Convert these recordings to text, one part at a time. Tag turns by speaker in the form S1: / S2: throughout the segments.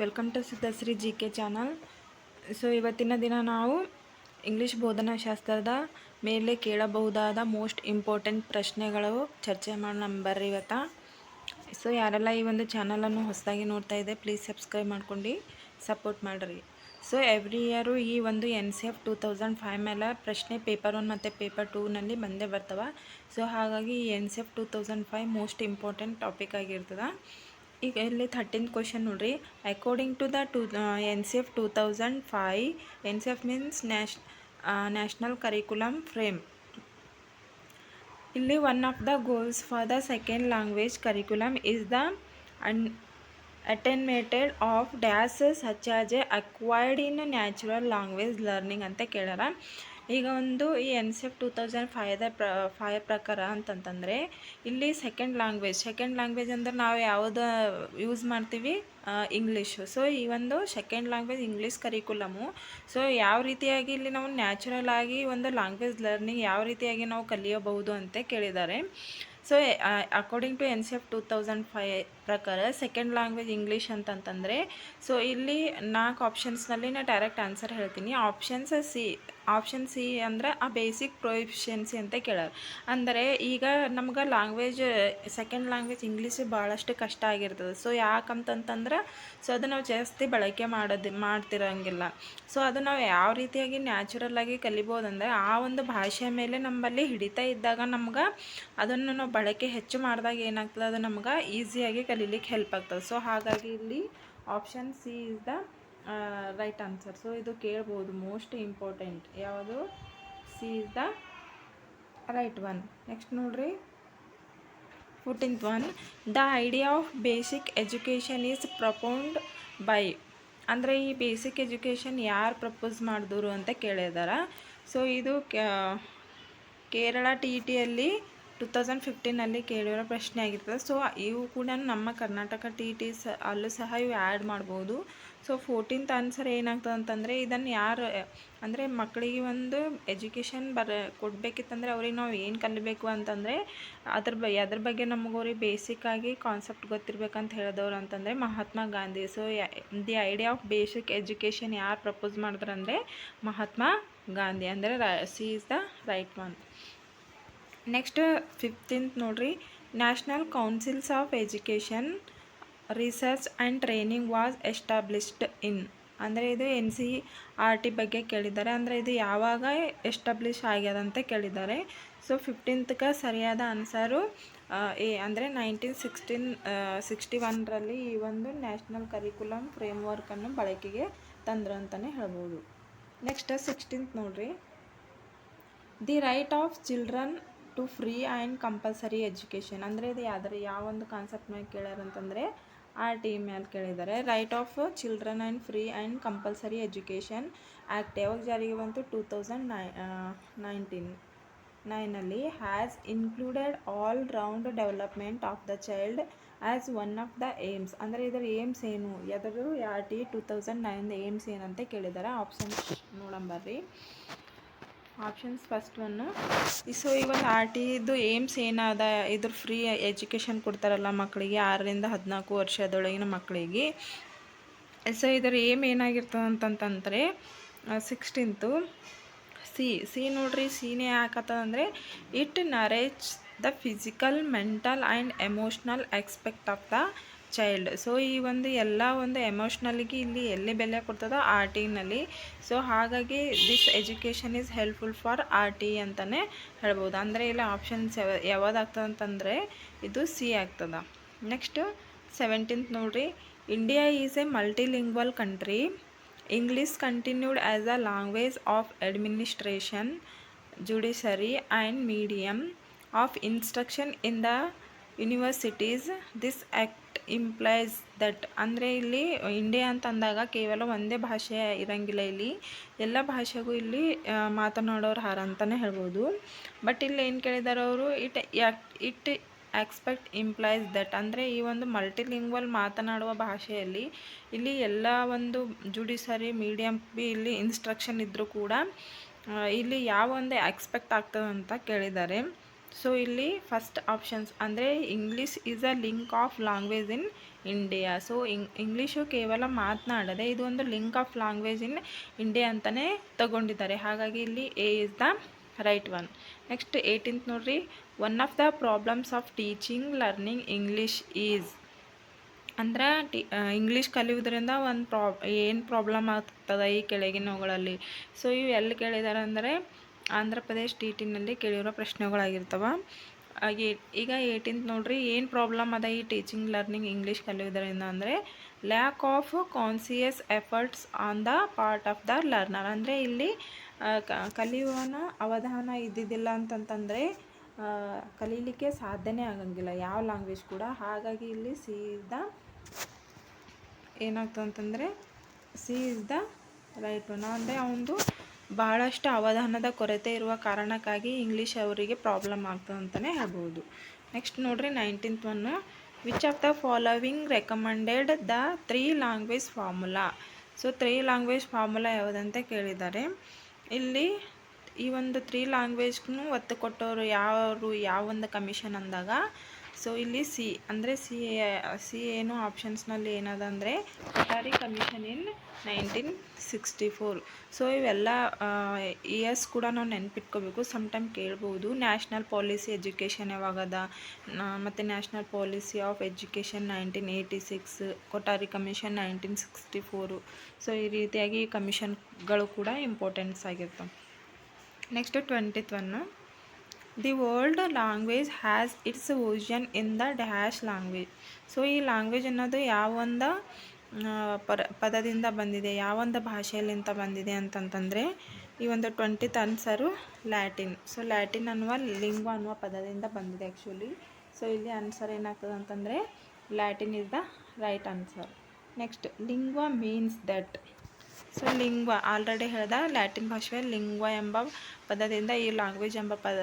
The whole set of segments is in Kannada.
S1: Welcome to Siddhashree G K channel so ಇವತ್ತಿನ ದಿನ ನಾವು ಇಂಗ್ಲೀಷ್ ಬೋಧನಾಶಾಸ್ತ್ರದ ಮೇಲೆ ಕೇಳಬಹುದಾದ ಮೋಸ್ಟ್ ಇಂಪಾರ್ಟೆಂಟ್ ಪ್ರಶ್ನೆಗಳು ಚರ್ಚೆ ಬರ್ರಿ ಇವತ್ತು ಸೊ ಯಾರೆಲ್ಲ ಈ ಒಂದು ಚಾನಲನ್ನು ಹೊಸದಾಗಿ ನೋಡ್ತಾ ಇದೆ ಪ್ಲೀಸ್ ಸಬ್ಸ್ಕ್ರೈಬ್ ಮಾಡ್ಕೊಂಡು ಸಪೋರ್ಟ್ ಮಾಡಿರಿ. ಸೊ ಎವ್ರಿ ಇಯರು ಈ ಒಂದು N C F two thousand five ಮೇಲೆ ಪ್ರಶ್ನೆ ಪೇಪರ್ ಒನ್ ಮತ್ತು ಪೇಪರ್ ಟೂನಲ್ಲಿ ಬಂದೇ ಬರ್ತವೆ. ಸೊ ಹಾಗಾಗಿ ಈ N C F two thousand five most important topic ಆಗಿರ್ತದೆ. ಈಗ ಇಲ್ಲಿ ಥರ್ಟೀನ್ ಕ್ವಶನ್ ನೋಡ್ರಿ. According to the to N C F two thousand five N C F means nash national curriculum frame ಇಲ್ಲಿ one of the goals for the second language curriculum is the an attainment of ಡ್ಯಾಸ್ such as a acquired in natural language learning ಅಂತ ಕೇಳ್ಯಾರ. ಈಗ ಒಂದು ಈ N C F two thousand ಫೈವ್ದ ಪ್ರ, ಫೈವ್ ಪ್ರಕಾರ ಅಂತಂತಂದರೆ, ಇಲ್ಲಿ ಸೆಕೆಂಡ್ ಲ್ಯಾಂಗ್ವೇಜ್ ಸೆಕೆಂಡ್ ಲ್ಯಾಂಗ್ವೇಜ್ ಅಂದ್ರೆ ನಾವು ಯಾವುದು ಯೂಸ್ ಮಾಡ್ತೀವಿ? ಇಂಗ್ಲೀಷು ಸೊ ಈ ಒಂದು second language English curriculum so ಯಾವ ರೀತಿಯಾಗಿ ಇಲ್ಲಿ ನಾವು ನ್ಯಾಚುರಲ್ ಆಗಿ ಒಂದು ಲ್ಯಾಂಗ್ವೇಜ್ ಲರ್ನಿಂಗ್ ಯಾವ ರೀತಿಯಾಗಿ ನಾವು ಕಲಿಯಬಹುದು ಅಂತ ಕೇಳಿದ್ದಾರೆ. So according to N C F two thousand five ಪ್ರಕಾರ ಸೆಕೆಂಡ್ ಲ್ಯಾಂಗ್ವೇಜ್ ಇಂಗ್ಲೀಷ್ ಅಂತಂತಂದರೆ ಸೊ ಇಲ್ಲಿ ನಾಲ್ಕು ಆಪ್ಷನ್ಸ್ನಲ್ಲಿ ನಾನು ಡೈರೆಕ್ಟ್ ಆನ್ಸರ್ ಹೇಳ್ತೀನಿ. ಆಪ್ಷನ್ಸ್ ಸಿ ಆಪ್ಷನ್ ಸಿ ಅಂದರೆ ಆ ಬೇಸಿಕ್ ಪ್ರೊಫಿಷಿಯನ್ಸಿ ಅಂತ ಕೇಳೋರು. ಅಂದರೆ ಈಗ ನಮ್ಗೆ ಲ್ಯಾಂಗ್ವೇಜ್ ಸೆಕೆಂಡ್ ಲ್ಯಾಂಗ್ವೇಜ್ ಇಂಗ್ಲೀಷ್ ಭಾಳಷ್ಟು ಕಷ್ಟ ಆಗಿರ್ತದೆ. ಸೊ ಯಾಕಂತಂತಂದ್ರೆ ಸೊ ಅದು ನಾವು ಜಾಸ್ತಿ ಬಳಕೆ ಮಾಡೋದು, ಮಾಡ್ತಿರೋಂಗಿಲ್ಲ. ಸೊ ಅದು ನಾವು ಯಾವ ರೀತಿಯಾಗಿ ನ್ಯಾಚುರಲ್ ಆಗಿ ಕಲಿಬೋದಂದರೆ, ಆ ಒಂದು ಭಾಷೆ ಮೇಲೆ ನಮ್ಮಲ್ಲಿ ಹಿಡಿತಾ ಇದ್ದಾಗ ನಮ್ಗೆ ಅದನ್ನು ನಾವು ಬಳಕೆ ಹೆಚ್ಚು ಮಾಡಿದಾಗ ಏನಾಗ್ತದೆ, ಅದು ನಮ್ಗೆ ಈಸಿಯಾಗಿ ಕಲೀಲಿಕ್ಕೆ ಹೆಲ್ಪ್ ಆಗ್ತದೆ. ಸೊ ಹಾಗಾಗಿ ಇಲ್ಲಿ option C is the right answer so ಇದು ಕೇಳ್ಬೋದು ಮೋಸ್ಟ್ ಇಂಪಾರ್ಟೆಂಟ್ ಯಾವುದು? C is the right one next ನೋಡ್ರಿ. Fourteenth one the idea of basic education is propound by ಅಂದರೆ ಈ ಬೇಸಿಕ್ ಎಜುಕೇಷನ್ ಯಾರು ಪ್ರಪೋಸ್ ಮಾಡಿದ್ರು ಅಂತ ಕೇಳಿದಾರ. ಸೊ ಇದು ಕೇರಳ ಟಿ ಟಿಯಲ್ಲಿ ಟು ತೌಸಂಡ್ ಫಿಫ್ಟೀನಲ್ಲಿ ಕೇಳಿರೋ ಪ್ರಶ್ನೆ ಆಗಿರ್ತದೆ. ಸೊ ಇವು ಕೂಡ ನಮ್ಮ ಕರ್ನಾಟಕ ಟಿ ಟಿ ಸ ಅಲ್ಲೂ ಸಹ ಇವು ಆ್ಯಡ್ ಮಾಡ್ಬೋದು. ಸೊ ಫೋರ್ಟೀನ್ತ್ ಆನ್ಸರ್ ಏನಾಗ್ತದೆ ಅಂತಂದರೆ, ಇದನ್ನು ಯಾರು, ಅಂದರೆ ಮಕ್ಕಳಿಗೆ ಒಂದು ಎಜುಕೇಷನ್ ಬರ, ಕೊಡಬೇಕಿತ್ತಂದರೆ ಅವ್ರಿಗೆ ನಾವು ಏನು ಕಲಿಬೇಕು ಅಂತಂದರೆ, ಅದ್ರ ಬ, ಅದ್ರ ಬಗ್ಗೆ ನಮಗೆ ಅವ್ರಿಗೆ ಆಗಿ ಕಾನ್ಸೆಪ್ಟ್ ಗೊತ್ತಿರ್ಬೇಕಂತ ಹೇಳಿದವ್ರು ಅಂತಂದರೆ Mahatma Gandhi. So the idea of basic education ಯಾರು ಪ್ರಪೋಸ್ ಮಾಡಿದ್ರಂದರೆ ಮಹಾತ್ಮ ಗಾಂಧಿ. ಅಂದರೆ ರ C is the right one next fifteenth ನೋಡ್ರಿ. National councils of education research and training was established in ಅಂದರೆ ಇದು ಎನ್ ಸಿ ಆರ್ ಟಿ ಬಗ್ಗೆ ಕೇಳಿದ್ದಾರೆ. ಅಂದರೆ ಇದು ಯಾವಾಗ ಎಸ್ಟಾಬ್ಲಿಷ್ ಆಗ್ಯದ ಅಂತ ಕೇಳಿದ್ದಾರೆ. ಸೊ ಫಿಫ್ಟೀನ್ತ್ಗೆ ಸರಿಯಾದ ಆನ್ಸರು ಎ, ಅಂದರೆ ನೈನ್ಟೀನ್ ಸಿಕ್ಸ್ಟೀನ್ ಸಿಕ್ಸ್ಟಿ ಒನ್ರಲ್ಲಿ ಈ ಒಂದು ನ್ಯಾಷನಲ್ ಕರಿಕ್ಯುಲಮ್ ಫ್ರೇಮ್ವರ್ಕನ್ನು ಬಳಕೆಗೆ ತಂದ್ರು ಅಂತಲೇ ಹೇಳ್ಬೋದು. ನೆಕ್ಸ್ಟ್ ಸಿಕ್ಸ್ಟೀನ್ತ್ ನೋಡ್ರಿ. The right of children to free and compulsory education. ಅಂದರೆ ಇದು ಯಾವ್ದಾರು ಯಾವ ಒಂದು ಕಾನ್ಸೆಪ್ಟ್ ಮೇಲೆ ಕೇಳ್ಯಾರ ಅಂತಂದರೆ ಆ ಟಿ ಮೇಲೆ ಕೇಳಿದ್ದಾರೆ right of children and free and compulsory education act ಯಾವಾಗ ಜಾರಿಗೆ ಬಂತು? Two thousand nine nineteen ನೈನಲ್ಲಿ has included all round development of the child as one of the aims ಅಂದರೆ ಇದರ ಏಮ್ಸ್ ಏನು? ಯಾವ್ದಾದ್ರು R T two thousand nine aims ಏನಂತ ಕೇಳಿದ್ದಾರೆ ಆಪ್ಷನ್ಸ್ ನೋಡಂಬರ್ರಿ ಆಪ್ಷನ್ಸ್ ಫಸ್ಟ್ ಒನ್ನು ಸೊ ಈ ಒಂದು ಆರ್ ಟಿದು ಏಮ್ಸ್ ಏನದ, ಇದ್ರ ಫ್ರೀ ಎಜುಕೇಷನ್ ಕೊಡ್ತಾರಲ್ಲ ಮಕ್ಕಳಿಗೆ ಆರರಿಂದ ಹದಿನಾಲ್ಕು ವರ್ಷದೊಳಗಿನ ಮಕ್ಕಳಿಗೆ ಸೊ ಇದರ ಏಮ್ ಏನಾಗಿರ್ತದೆ ಅಂತಂತಂದರೆ ಸಿಕ್ಸ್ಟೀನ್ತು ಸಿ ಸಿ ನೋಡ್ರಿ ಸೀನೇ ಯಾಕತ್ತದಂದರೆ it nourish the physical mental and emotional expect of the child so ಈ ಒಂದು ಎಲ್ಲ ಒಂದು ಎಮೋಷ್ನಲಿಗೆ ಇಲ್ಲಿ ಎಲ್ಲಿ ಬೆಲೆ ಕೊಡ್ತದೋ ಆರ್ ಟಿನಲ್ಲಿ ಸೊ ಹಾಗಾಗಿ this education is helpful for R T ಅಂತಲೇ ಹೇಳ್ಬೋದು. ಅಂದರೆ ಇಲ್ಲಿ ಆಪ್ಷನ್ಸ್ ಯಾವ ಅಂತಂದರೆ ಇದು ಸಿ ಆಗ್ತದೆ. ನೆಕ್ಸ್ಟ್ ಸೆವೆಂಟೀನ್ತ್ ನೋಡಿರಿ. India is a multilingual country English continued as a language of administration judiciary and medium of instruction in the universities this act implies that ಅಂದರೆ ಇಲ್ಲಿ ಇಂಡಿಯಾ ಅಂತ ಅಂದಾಗ ಕೇವಲ ಒಂದೇ ಭಾಷೆ ಇರಂಗಿಲ್ಲ ಇಲ್ಲಿ. ಎಲ್ಲ ಭಾಷೆಗೂ ಇಲ್ಲಿ ಮಾತನಾಡೋರು ಹಾರ ಅಂತಲೇ ಹೇಳ್ಬೋದು. ಬಟ್ ಇಲ್ಲಿ ಏನು ಕೇಳಿದ್ದಾರೆ ಅವರು? It it expect implies that ಅಂದರೆ ಈ ಒಂದು ಮಲ್ಟಿಲಿಂಗ್ವಲ್ ಮಾತನಾಡುವ ಭಾಷೆಯಲ್ಲಿ ಇಲ್ಲಿ ಎಲ್ಲ ಒಂದು ಜುಡಿಷರಿ ಮೀಡಿಯಮ್ ಬಿ ಇಲ್ಲಿ ಇನ್ಸ್ಟ್ರಕ್ಷನ್ ಇದ್ದರೂ ಕೂಡ ಇಲ್ಲಿ ಯಾವ ಒಂದು ಎಕ್ಸ್ಪೆಕ್ಟ್ ಆಗ್ತದೆ ಅಂತ ಕೇಳಿದ್ದಾರೆ ಸೊ ಇಲ್ಲಿ ಫಸ್ಟ್ ಆಪ್ಷನ್ಸ್ ಅಂದರೆ English is a link of language in India so English English ಕೇವಲ ಮಾತನಾಡದೆ ಇದು ಒಂದು link of language in India ಅಂತಲೇ ತಗೊಂಡಿದ್ದಾರೆ. ಹಾಗಾಗಿ ಇಲ್ಲಿ A is the right one next eighteenth ನೋಡ್ರಿ. One of the problems of teaching learning English is ಅಂದ್ರೆ ಟಿ ಇಂಗ್ಲೀಷ್ ಕಲಿಯೋದ್ರಿಂದ ಒಂದು ಪ್ರಾಬ್ ಏನು ಪ್ರಾಬ್ಲಮ್ ಆಗ್ತದೆ ಈ ಕೆಳಗಿನವುಗಳಲ್ಲಿ? ಸೊ ಇವು ಎಲ್ಲಿ ಕೇಳಿದ್ದಾರೆ ಅಂದರೆ ಆಂಧ್ರ ಪ್ರದೇಶ್ ಟಿ ಟಿನಲ್ಲಿ ಕೇಳಿರೋ ಪ್ರಶ್ನೆಗಳಾಗಿರ್ತವೆ. ಹಾಗೆ ಈಗ ಏಯ್ಟೀನ್ತ್ ನೋಡ್ರಿ ಏನು ಪ್ರಾಬ್ಲಮ್ ಅದ ಈ ಟೀಚಿಂಗ್ ಲರ್ನಿಂಗ್ ಇಂಗ್ಲೀಷ್ ಕಲಿಯೋದ್ರಿಂದ ಅಂದರೆ lack of conscious efforts on the part of the learner ಅಂದರೆ ಇಲ್ಲಿ ಕಲಿಯುವನ ಅವಧಾನ ಇದ್ದಿದ್ದಿಲ್ಲ ಅಂತಂತಂದರೆ ಕಲೀಲಿಕ್ಕೆ ಸಾಧ್ಯನೇ ಆಗಂಗಿಲ್ಲ ಯಾವ ಲ್ಯಾಂಗ್ವೇಜ್ ಕೂಡ. ಹಾಗಾಗಿ ಇಲ್ಲಿ ಸಿ ಇಸ್ ದ ಏನಾಗ್ತದೆ ಅಂತಂದರೆ C is the right one ಅಂದರೆ ಅವನದು ಬಹಳಷ್ಟು ಅವಧಾನದ ಕೊರತೆ ಇರುವ ಕಾರಣಕ್ಕಾಗಿ ಇಂಗ್ಲೀಷ್ ಅವರಿಗೆ ಪ್ರಾಬ್ಲಮ್ ಆಗ್ತದೆ ಅಂತಲೇ ಹೇಳ್ಬೋದು. ನೆಕ್ಸ್ಟ್ ನೋಡ್ರಿ nineteenth one which of the following recommended the three language formula so three language formula ಯಾವುದಂತ ಕೇಳಿದ್ದಾರೆ. ಇಲ್ಲಿ ಈ ಒಂದು ತ್ರೀ ಲ್ಯಾಂಗ್ವೇಜ್ಗೂ ಒತ್ತು ಕೊಟ್ಟವರು ಯಾರು, ಯಾವ ಒಂದು ಕಮಿಷನ್ ಅಂದಾಗ ಸೊ ಇಲ್ಲಿ ಸಿ ಅಂದರೆ ಸಿ ಸಿ ಏನು ಆಪ್ಷನ್ಸ್ನಲ್ಲಿ ಏನದ ಅಂದರೆ Kothari commission in nineteen sixty four so ಇವೆಲ್ಲ ಇಯರ್ಸ್ ಕೂಡ ನಾವು ನೆನ್ಪಿಟ್ಕೋಬೇಕು ಸಮ್ ಟೈಮ್ ಕೇಳ್ಬೋದು. ನ್ಯಾಷನಲ್ ಪಾಲಿಸಿ ಎಜುಕೇಷನ್ ಯಾವಾಗದ ಮತ್ತು national policy of education nineteen eighty six Kothari commission nineteen sixty four so ಈ ರೀತಿಯಾಗಿ ಕಮಿಷನ್ಗಳು ಕೂಡ ಇಂಪಾರ್ಟೆನ್ಸ್ ಆಗಿರ್ತವೆ. Next twentieth one the world language has its origin in the dash language so ಈ ಲ್ಯಾಂಗ್ವೇಜ್ ಅನ್ನೋದು ಯಾವೊಂದು ಪರ, ಪದದಿಂದ ಬಂದಿದೆ, ಯಾವೊಂದು ಭಾಷೆಯಲ್ಲಿಂದ ಬಂದಿದೆ ಅಂತಂತಂದರೆ, ಈ ಒಂದು twentieth answer Latin so Latin ಅನ್ನುವ ಲಿಂಗ್ವ ಅನ್ನುವ ಪದದಿಂದ ಬಂದಿದೆ ಆ್ಯಕ್ಚುಲಿ ಸೊ ಇಲ್ಲಿ ಆನ್ಸರ್ ಏನಾಗ್ತದೆ ಅಂತಂದರೆ Latin is the right answer next lingua means that so, lingua already ಹೇಳ್ದ ಲ್ಯಾಟಿನ್ ಭಾಷೆ ಲಿಂಗ್ವ ಎಂಬ ಪದದಿಂದ ಈ ಲ್ಯಾಂಗ್ವೇಜ್ ಎಂಬ ಪದ,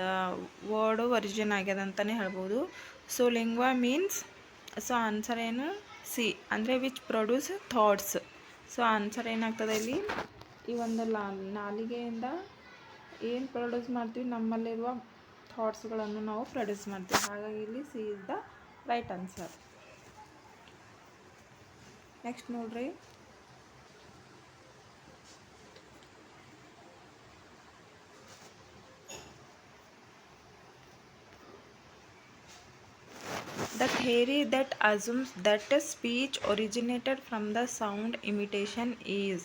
S1: ವರ್ಡು ಒರಿಜಿನ್ ಆಗ್ಯದ ಅಂತಲೇ ಹೇಳ್ಬೋದು. So, lingua means, so, answer ಏನು? ಸಿ, ಅಂದರೆ which produce thoughts so, answer ಏನಾಗ್ತದೆ ಇಲ್ಲಿ? ಈ ಒಂದು ಲಾ, ನಾಲಿಗೆಯಿಂದ ಏನು ಪ್ರೊಡ್ಯೂಸ್ ಮಾಡ್ತೀವಿ? ನಮ್ಮಲ್ಲಿರುವ ಥಾಟ್ಸ್ಗಳನ್ನು ನಾವು ಪ್ರೊಡ್ಯೂಸ್ ಮಾಡ್ತೀವಿ. ಹಾಗಾಗಿ ಇಲ್ಲಿ C is the right answer next ನೋಡ್ರಿ. Theory that assumes that speech originated from the sound imitation is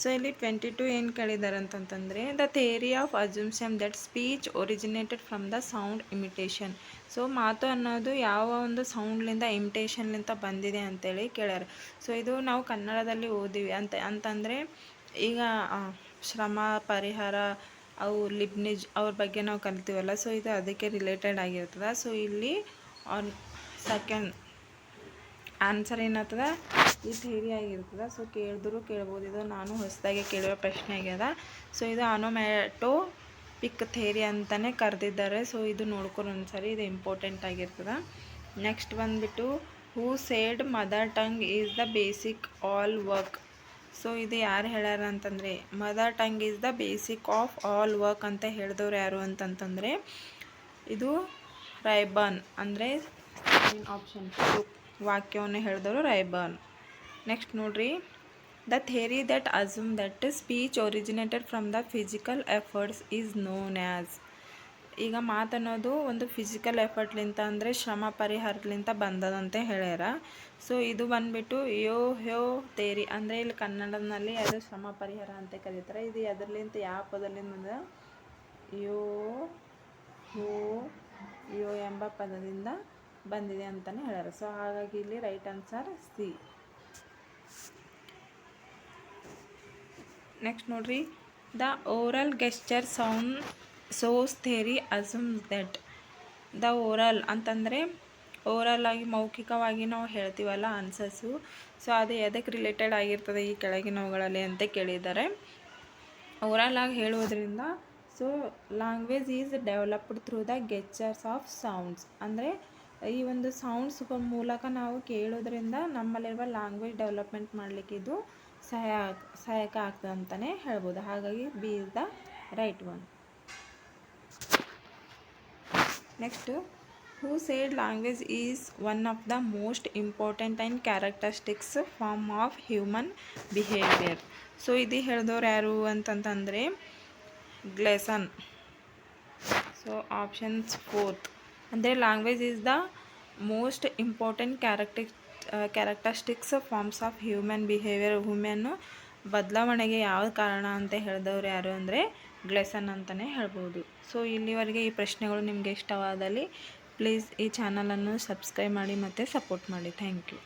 S1: so ಇಲ್ಲಿ ಟ್ವೆಂಟಿ ಟು ಏನು ಕೇಳಿದ್ದಾರೆ ಅಂತಂತಂದರೆ the theory of assumption that speech originated from the sound imitation. So ಮಾತು ಅನ್ನೋದು ಯಾವ ಒಂದು ಸೌಂಡ್ಲಿಂದ, ಇಮಿಟೇಷನ್ಲಿಂದ ಬಂದಿದೆ ಅಂತೇಳಿ ಕೇಳ್ಯಾರ. ಸೊ ಇದು ನಾವು ಕನ್ನಡದಲ್ಲಿ ಓದಿವಿ. ಅಂತ, ಅಂತಂದರೆ, ಈಗ ಶ್ರಮ, ಪರಿಹಾರ, ಅವು ಲಿಬ್ನಿಜ್ ಅವ್ರ ಬಗ್ಗೆ ನಾವು ಕಲ್ತೀವಲ್ಲ, ಸೊ ಇದು ಅದಕ್ಕೆ ರಿಲೇಟೆಡ್ ಆಗಿರ್ತದೆ. ಸೊ ಇಲ್ಲಿ ಆನ್ ಸೆಕೆಂಡ್ ಆನ್ಸರ್ ಏನಾಗ್ತದ? ಈ ಥಿಯರಿ ಆಗಿರ್ತದೆ. ಸೊ ಕೇಳಿದ್ರು, ಕೇಳ್ಬೋದು. ಇದು ನಾನು ಹೊಸದಾಗಿ ಕೇಳುವ ಪ್ರಶ್ನೆ ಆಗ್ಯದ. ಸೊ ಇದು ಆನೋಮ್ಯಾಟೋ ಪಿಕ್ ಥೇರಿ ಅಂತಲೇ ಕರೆದಿದ್ದಾರೆ. ಸೊ ಇದು ನೋಡ್ಕೊಂಡು ಒಂದ್ಸರಿ. ಇದು ಇಂಪಾರ್ಟೆಂಟ್ ಆಗಿರ್ತದೆ. ನೆಕ್ಸ್ಟ್ ಬಂದುಬಿಟ್ಟು who said mother tongue is the basic all work so ಇದು ಯಾರು ಹೇಳ್ಯಾರ ಅಂತಂದರೆ mother tongue is the basic of all work ಅಂತ ಹೇಳಿದವ್ರು ಯಾರು ಅಂತಂತಂದರೆ, ಇದು ರೈಬನ್. ಅಂದರೆ ಆಪ್ಷನ್ ವಾಕ್ಯವನ್ನು ಹೇಳಿದವರು ರೈಬರ್ನ್ ನೆಕ್ಸ್ಟ್ ನೋಡ್ರಿ. The theory that assume that speech originated from the physical efforts is known as ಈಗ ಮಾತನ್ನೋದು ಒಂದು ಫಿಸಿಕಲ್ ಎಫರ್ಟ್ಲಿಂತ ಅಂದರೆ ಶ್ರಮ ಪರಿಹಾರಲಿಂತ ಬಂದದಂತೆ ಹೇಳ್ಯಾರ. ಸೊ ಇದು ಬಂದ್ಬಿಟ್ಟು ಯೋ ಹ್ಯೋ ತೇರಿ ಅಂದರೆ ಇಲ್ಲಿ ಕನ್ನಡದಲ್ಲಿ ಅದು ಶ್ರಮ ಪರಿಹಾರ ಅಂತ ಕರೀತಾರೆ. ಇದು ಎದರ್ಲಿಂತ ಯಾವ ಪದದಿಂದ ಬಂದ ಯೋ ಹೋ ಯೋ ಎಂಬ ಪದದಿಂದ ಬಂದಿದೆ ಅಂತಲೇ ಹೇಳ್ಯಾರ. ಸೊ ಹಾಗಾಗಿ ಇಲ್ಲಿ ರೈಟ್ ಆನ್ಸರ್ ಸಿ ನೆಕ್ಸ್ಟ್ ನೋಡ್ರಿ. The oral gesture sound sauce theory assumes that the oral ಅಂತಂದರೆ ಓವರಲ್ ಆಗಿ ಮೌಖಿಕವಾಗಿ ನಾವು ಹೇಳ್ತೀವಲ್ಲ ಆನ್ಸರ್ಸು ಸೊ ಅದು ಎದಕ್ಕೆ ರಿಲೇಟೆಡ್ ಆಗಿರ್ತದೆ ಈ ಕೆಳಗಿನವುಗಳಲ್ಲಿ ಅಂತ ಕೇಳಿದ್ದಾರೆ. ಓರಲ್ ಆಗಿ ಹೇಳುವುದರಿಂದ so language is developed through the gestures of sounds ಅಂದರೆ ಈ ಒಂದು ಸೌಂಡ್ಸ್ ಮೂಲಕ ನಾವು ಕೇಳೋದ್ರಿಂದ ನಮ್ಮಲ್ಲಿರುವ ಲ್ಯಾಂಗ್ವೇಜ್ ಡೆವಲಪ್ಮೆಂಟ್ ಮಾಡಲಿಕ್ಕೆ ಇದು ಸಹಾಯ ಸಹಾಯಕ ಆಗ್ತದೆ ಅಂತಲೇ ಹೇಳ್ಬೋದು. ಹಾಗಾಗಿ B is the right one next who said language is one of the most important and characteristics form of human behaviour so ಇದು ಹೇಳಿದವ್ರು ಯಾರು ಅಂತಂತಂದರೆ ಗ್ಲೆಸನ್ ಸೊ ಆಪ್ಷನ್ಸ್ ಫೋರ್ತ್ ಅಂದರೆ language is the most important ಕ್ಯಾರೆಕ್ಟಿಕ್ characteristics forms of human behaviour ಹ್ಯೂಮನ್ನು ಬದಲಾವಣೆಗೆ ಯಾವ ಕಾರಣ ಅಂತ ಹೇಳಿದವ್ರು ಯಾರು ಅಂದರೆ ಗ್ಲೆಸನ್ ಅಂತಲೇ ಹೇಳ್ಬೋದು. ಸೊ ಇಲ್ಲಿವರೆಗೆ ಈ ಪ್ರಶ್ನೆಗಳು ನಿಮಗೆ ಇಷ್ಟವಾದಲ್ಲಿ ಪ್ಲೀಸ್ ಈ ಚಾನಲನ್ನು ಸಬ್ಸ್ಕ್ರೈಬ್ ಮಾಡಿ ಮತ್ತು ಸಪೋರ್ಟ್ ಮಾಡಿ. Thank you